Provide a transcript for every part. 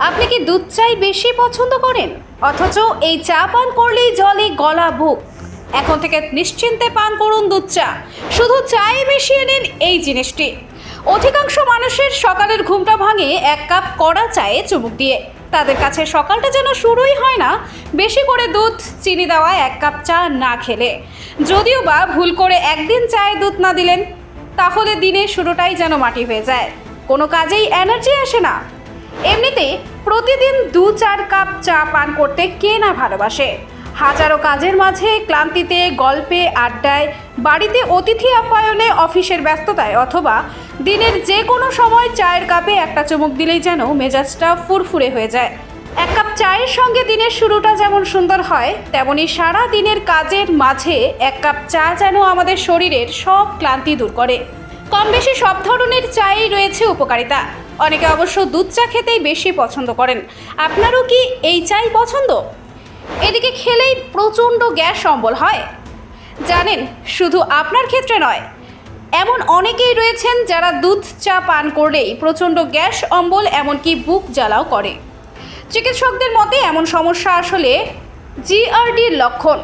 আপনি কি দুধ চাই বেশি পছন্দ করেন? অথচ এই চা পান করলেই জলে গলা বুক। এখন থেকে নিশ্চিন্তে পান করুন দুধ চা। শুধু চায়ে মিশিয়ে নিন এই জিনিসটি। অধিকাংশ মানুষের সকালের ঘুমটা ভাঙে এক কাপ কড়া চায়ে চুমুক দিয়ে। তাদের কাছে সকালটা যেন শুরুই হয় না। বেশি করে দুধ, চিনি দেওয়া এক কাপ চা না খেলে। যদিও বা ভুল করে একদিন চায়ে দুধ না দিলেন, তাহলে দিনের শুরুটাই যেন মাটি হয়ে যায়। কোনো কাজেই এনার্জি আসে না। এমনিতে প্রতিদিন দু চার কাপ চা পান করতে কে না ভালোবাসে? হাজারো কাজের মাঝে ক্লান্তিতে গল্পে, আড্ডায়, বাড়িতে অতিথি আপ্যায়নে, অফিসের ব্যস্ততায় অথবা দিনের যে কোনো সময় চায়ের কাপে একটা চুমুক দিলেই যেন মেজাজটা ফুরফুরে হয়ে যায়। এক কাপ চায়ের সঙ্গে দিনের শুরুটা যেমন সুন্দর হয়, তেমনি সারা দিনের কাজের মাঝে এক কাপ চা যেন আমাদের শরীরের সব ক্লান্তি দূর করে। কম বেশি সব ধরনের চাই রয়েছে উপকারিতা। অনেকে অবশ্য দুধ চা খেতেই বেশি পছন্দ করেন। আপনারও কি এই চাই পছন্দ? এদিকে খেলেই প্রচণ্ড গ্যাস অম্বল হয়। জানেন, শুধু আপনার ক্ষেত্রে নয়, এমন অনেকেই রয়েছেন যারা দুধ চা পান করলেই প্রচণ্ড গ্যাস অম্বল, এমনকি বুক জ্বালাও করে। চিকিৎসকদের মতে এমন সমস্যা আসলে জিআরডির লক্ষণ।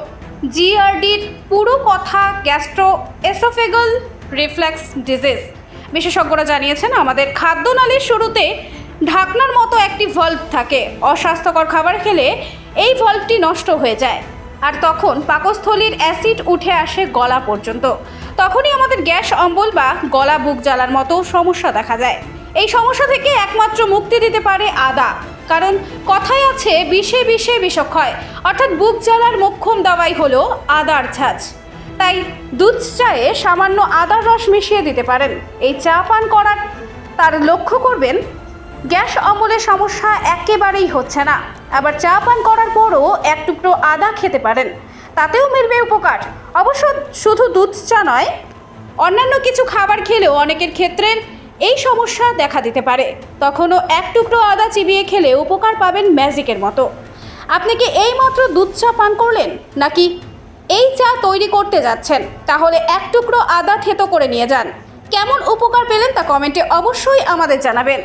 জিআরডির পুরো কথা গ্যাস্ট্রো এসোফেগল রিফ্লেক্স ডিজিজ। বিশেষজ্ঞরা জানিয়েছেন, আমাদের খাদ্যনালীর শুরুতে ঢাকনার মতো একটি ভল্ভ থাকে। অস্বাস্থ্যকর খাবার খেলে এই ভল্ভটি নষ্ট হয়ে যায়। আর তখন পাকস্থলীর অ্যাসিড উঠে আসে গলা পর্যন্ত। তখনই আমাদের গ্যাস অম্বল বা গলা বুক জ্বালার মতো সমস্যা দেখা যায় এই সমস্যা থেকে একমাত্র মুক্তি দিতে পারে আদা। কারণ কথায় আছে, বিষে বিষে বিষক্ষয় অর্থাৎ বুক জ্বালার মোক্ষম দাওয়াই হলো আদার ছাঁচ। তাই দুধ চায়ে সামান্য আদার রস মিশিয়ে দিতে পারেন। এই চা পান করার তার লক্ষ্য করবেন, গ্যাস অম্বলের সমস্যা একেবারেই হচ্ছে না। আবার চা পান করার পরও এক টুকরো আদা খেতে পারেন। তাতেও মিলবে উপকার। অবশ্য শুধু দুধ চা নয়, অন্যান্য কিছু খাবার খেলেও অনেকের ক্ষেত্রে এই সমস্যা দেখা দিতে পারে। তখনও এক টুকরো আদা চিবিয়ে খেলে উপকার পাবেন ম্যাজিকের মতো। আপনি কি এই মাত্র দুধ চা পান করলেন, নাকি এই চা তৈরি করতে যাচ্ছেন। তাহলে এক টুকরো আদা থেতো করে নিয়ে যান। কেমন উপকার পেলেন তা কমেন্টে অবশ্যই আমাদের জানাবেন।